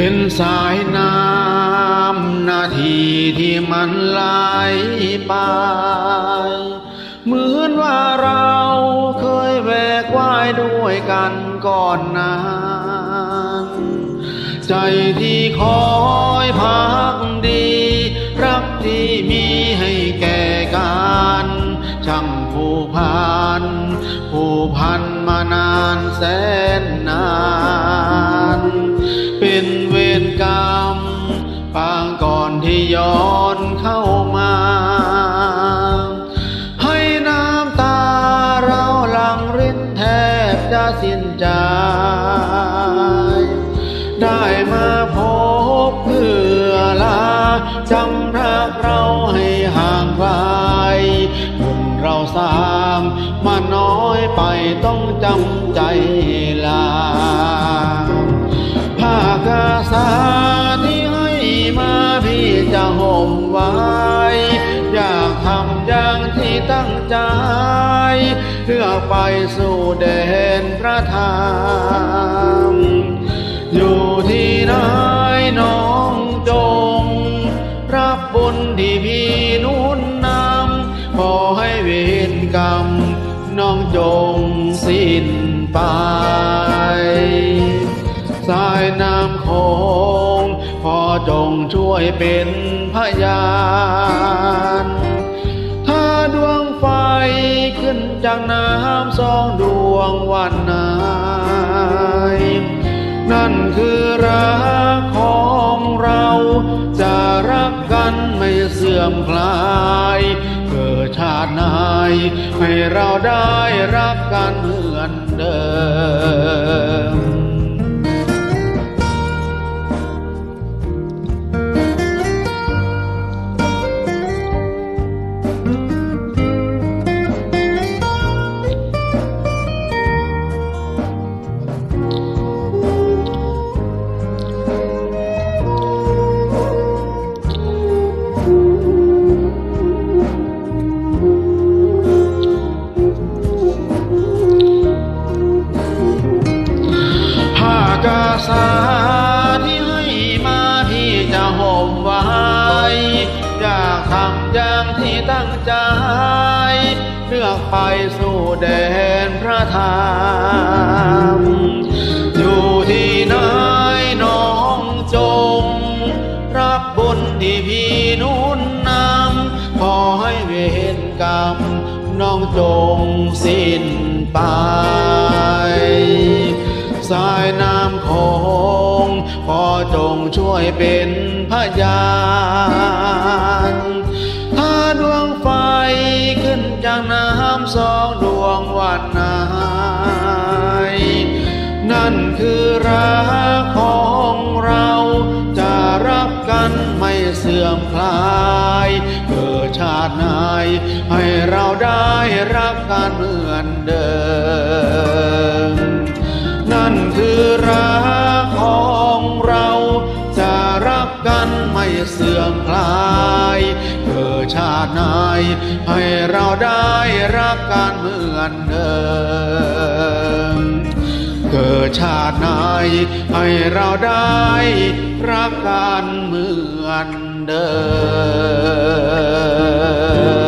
เห็นสายน้ำนาทีที่มันไหลไป เหมือนว่าเราเคยแวกว่ายด้วยกันก่อนนั้นใจที่คอยพักดี รักที่มีให้แก่กันช่างผูกพันผูกพันมานานแสนนาน เป็น รกรรม ปางก่อนที่ย้อนเข้ามา ให้น้ำตาเราหลังรินแทบจะสิ้นใจ ได้มาพบเพื่อลาจำรักเราให้ห่างไกลบุญเราสร้างมาน้อยไปต้องจำใจลา ทำอย่างที่ตั้งใจ เพื่อไปสู่แดนพระธรรมอยู่ที่ไหนน้องจง รับบุญที่พี่นุ่นนำขอให้เวรกรรม น้องจงสิ้นไปสายน้ำโคงพอจงช่วยเป็นพยาน จากน้ำสองดวงวันไหนนั่นคือรักของเรา จะรักกันไม่เสื่อมคลาย เกิดชาติไหนให้เราได้รักกัน เลือกไปสู่แดนพระธรรมอยู่ที่ไหนน้องจง รับบุญที่พี่นุ่นนำขอให้เวรกรรมน้องจงสิ้นไปสายน้ำโคงขอจงช่วยเป็นพยาน ให้เราได้รักกันเหมือนเดิม นั่นคือรักของเราจะรักกันไม่เสื่อมคลายเกิดชาติไหนให้เราได้รักกันเหมือนเดิม เกิดชาติไหนให้เราได้รักกันเหมือนเดิม